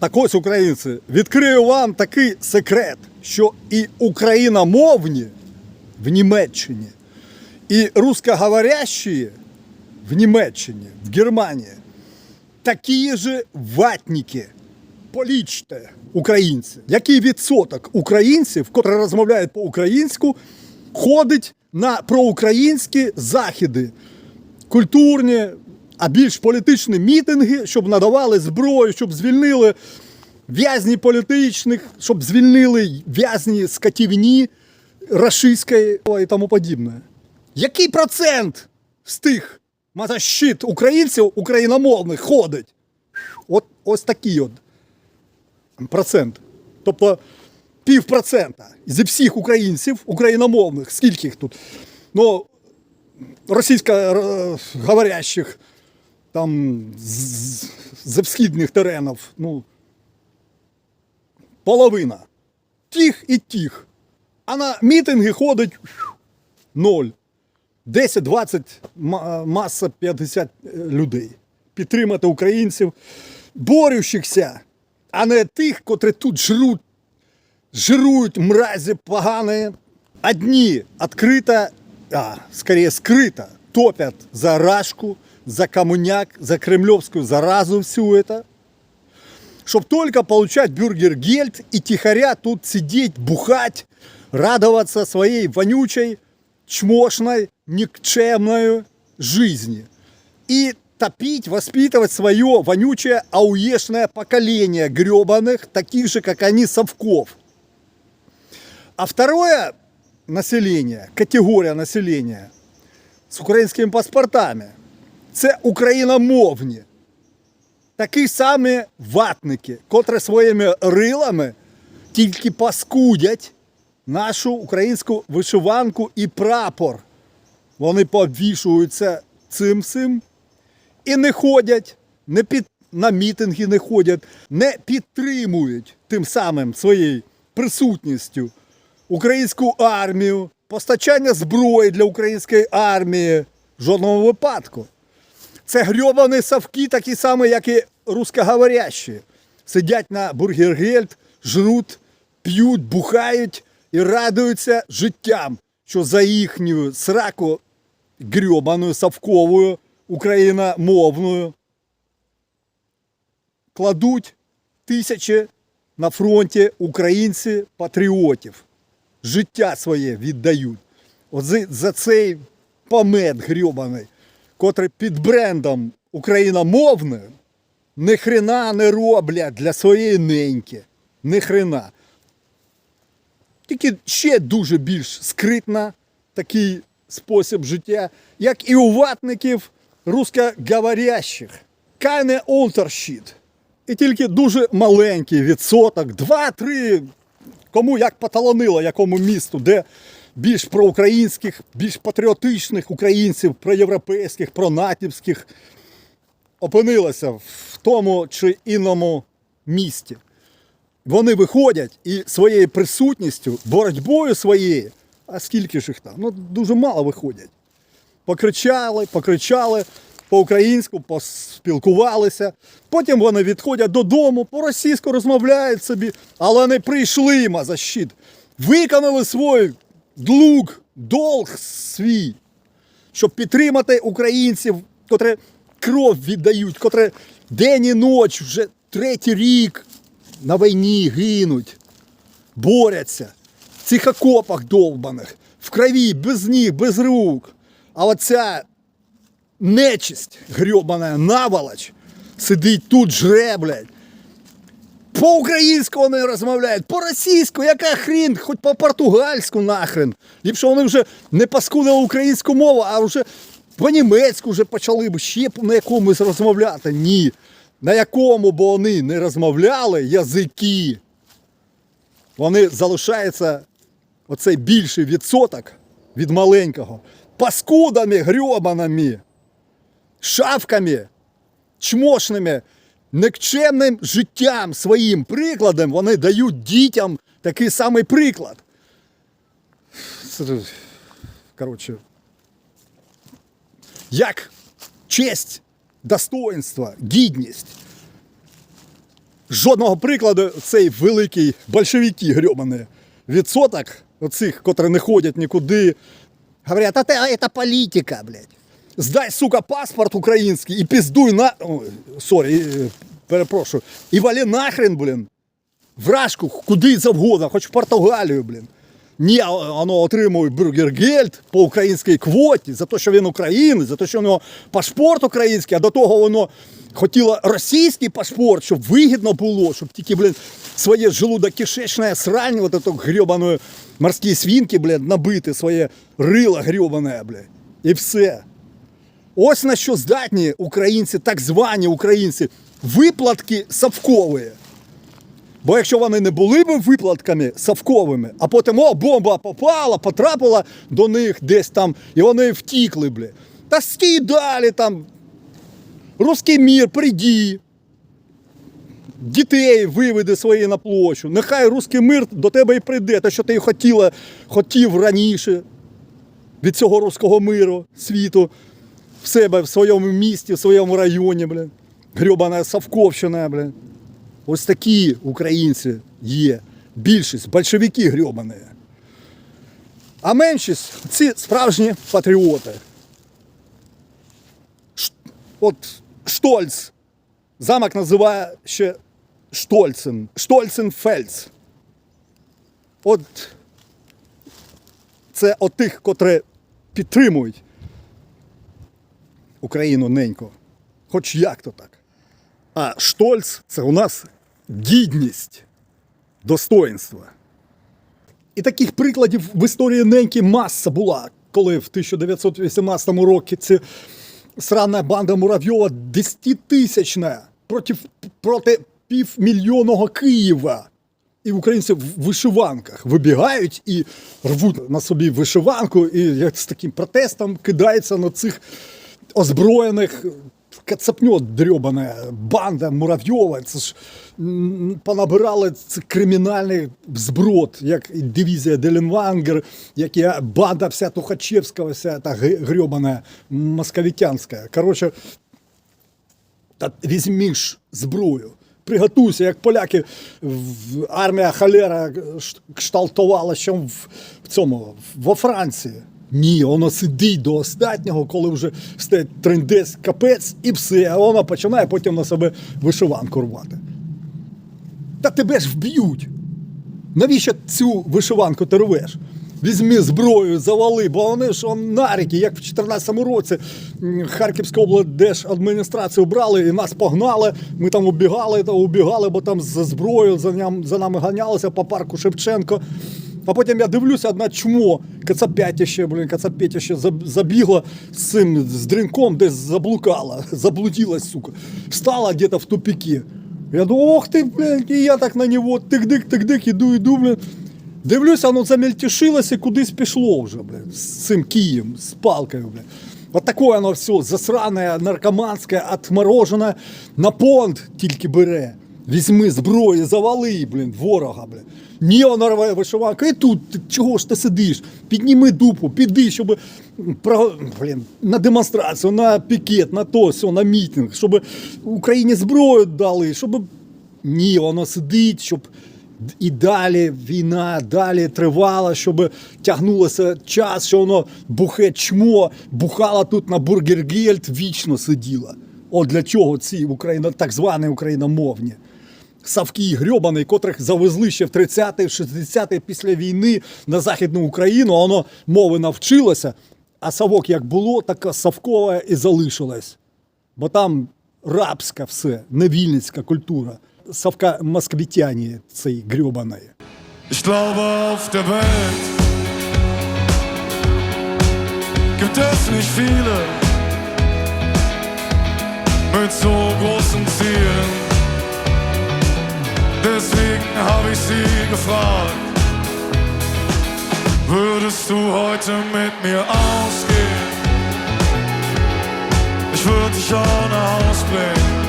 Так ось, українці, відкрию вам такий секрет, що і україномовні в Німеччині, і русскоговорящі в Німеччині, в Германії, такі ж ватники. Полічте, українці, який відсоток українців, котрі розмовляють по-українську, ходить на проукраїнські заходи, культурні, а більш політичні мітинги, щоб надавали зброю, щоб звільнили в'язні політичних, щоб звільнили в'язні скотівні рашистської і тому подібне. Який процент з тих матащит українців україномовних ходить? От ось такий от процент. Тобто півпроцента зі всіх українців, україномовних, скільки їх тут? Ну, російськоговорящих там з, з теренів, ну, половина. Тих і тих. А на мітинги ходить ноль. 10-20, маса 50 людей. Підтримати українців, борющихся, а не тих, котрі тут жруть, жирують мразі погані. Одні відкрито, а, скорее скрыто, топят за Рашку, за коммуняк, за кремлевскую заразу всю это, чтобы только получать бюргергельд и тихоря тут сидеть, бухать, радоваться своей вонючей, чмошной, никчемной жизни. И топить, воспитывать свое вонючее, ауешное поколение гребаных, таких же, как они, совков. А второе население, категория населения з українськими паспортами, це україномовні. Такі самі ватники, котрі своїми рилами тільки паскудять нашу українську вишиванку і прапор. Вони повішуються цим всім і не ходять, не під, на мітинги не ходять, не підтримують тим самим своєю присутністю українську армію, постачання зброї для української армії в жодному випадку. Це грьобані совки, такі самі, як і русскоговорящі. Сидять на бургергельд, жруть, п'ють, бухають і радуються життям, що за їхню сраку грьобаною совковою україномовною кладуть тисячі на фронті українці патріотів. Життя своє віддають. От за цей помет грьобаний, котрий під брендом україномовною ні хрена не роблять для своєї неньки. Ні хрена. Тільки ще дуже більш скритна такий спосіб життя, як і у ватників русскоговорящих. Кайне Unterschied. І тільки дуже маленький відсоток, 2-3, кому як поталонило, якому місту, де більш проукраїнських, більш патріотичних українців, проєвропейських, пронатівських, опинилося в тому чи іному місті. Вони виходять і своєю присутністю, боротьбою своєю, а скільки ж їх там? Ну, дуже мало виходять. Покричали, покричали по-українську, поспілкувалися. Потім вони відходять додому, по-російську розмовляють собі, але не прийшли ма за щит. Виконали свій длуг, долг свій, щоб підтримати українців, котрі кров віддають, котрі день і ніч вже третій рік на війні гинуть, борються в цих окопах довбаних, в крові, без ніг, без рук. А оця нечисть грьобана наволоч сидить тут, жре, блядь. По-українську вони розмовляють, по-російську, яка хрін, хоч по-португальську нахрен. Ліпше вони вже не паскудили українську мову, а вже по-німецьку вже почали б ще на якомусь розмовляти. Ні. На якому б вони не розмовляли язики, вони залишаються оцей більший відсоток від маленького. Паскудами грьобаними, шавками, чмошними, никчемним життям своїм прикладом вони дають дітям такий самий приклад. Коротше, як честь, достоинство, гідність жодного прикладу цей великий большевики грьобаний відсоток оцих, котрі не ходять нікуди. Говорять, а це політика, блядь. Здай, сука, паспорт український і піздуй на. Сорі, е, перепрошую. І валі нахрен, блін. Вражку, куди завгодно, хоч в Португалію, блін. Ні, воно отримує бюргергельд по українській квоті за те, що він українець, за те, що у нього паспорт український, а до того воно хотіло російський паспорт, щоб вигідно було, щоб тільки, блін, своє желудок-кишечне срань, вот эту гребаную морські свинки, блін, набити своє рило гребане, блін. І все. Ось на що здатні українці, так звані українці, виплатки совкові. Бо якщо вони не були б виплатками совковими, а потім о, бомба попала, потрапила до них десь там, і вони втікли, бля. Та стій там. Руський мір, прийди. Дітей виведи свої на площу. Нехай руський мир до тебе і прийде, те, що ти хотіла, хотів раніше від цього руського миру, світу, в себе, в своєму місті, в своєму районі, блін. Грьобана Савковщина, блін. Ось такі українці є. Більшість, большевики грьобані. А меншість ці справжні патріоти. Ш- От Штольц. Замок називає ще Штольцен. Штольценфельц. От це от тих, котрі підтримують Україну ненько. Хоч як то так. А Штольц це у нас гідність, достоинство. І таких прикладів в історії неньки маса була, коли в 1918 році срана банда Муравйова десятитисячна проти, проти півмільйонного Києва. І українці в вишиванках вибігають і рвуть на собі вишиванку, і з таким протестом кидаються на цих озброєних кацапньо дрьобане, банда Муравйова. Це ж понабирали це кримінальний зброд, як і дивізія Деленвангер, як і банда вся Тухачевська, вся та грьобана московитянська. Коротше, та візьміш зброю. Приготуйся, як поляки, в- армія холера ш- кшталтувала в, в цьому, во Франції. Ні, воно сидить до останнього, коли вже стоїть трендець капець і все, а воно починає потім на себе вишиванку рвати. Та тебе ж вб'ють. Навіщо цю вишиванку ти рвеш? Візьми зброю, завали, бо вони ж он наріки, як в 2014 році Харківську облдержадміністрацію брали і нас погнали. Ми там убігали та убігали, бо там за зброєю за нами ганялися по парку Шевченко. А потім я дивлюся, одна чмо, кацапятіще, блін, кацапетіще забігла з цим з дрінком, десь заблукала, заблудилась, сука. Встала где-то в тупіки. Я думаю, ох ти, блядь, і я так на нього тик-дик, тик-дик, іду, іду, блядь. Дивлюся, воно замельтешилося, кудись пішло вже, блядь, з цим києм, з палкою, блядь. Вот такое оно все засране, наркоманське, отморожене, на понт тільки бере. Візьми зброю, завали, блін, ворога, блін. Ні, воно рве вишиванку. І тут чого ж ти сидиш? Підніми дупу, піди, щоб блін, на демонстрацію, на пікет, на то, все, на мітинг, щоб Україні зброю дали, щоб ні, воно сидить, щоб і далі війна далі тривала, щоб тягнулося час, що воно бухе чмо, бухала тут на бургергельд, вічно сиділа. От для чого ці Україна, так звані україномовні. Савки грьобаний, котрих завезли ще в 30-ті, 60-ті після війни на Західну Україну, а воно мови навчилося, а савок як було, така савкова і залишилась. Бо там рабська все, невільницька культура. Савка москвитяні цей glaube, auf der Welt gibt nicht viele mit so großen Zielen. Deswegen habe ich sie gefragt, würdest du heute mit mir ausgehen? Ich würde dich nach Haus bringen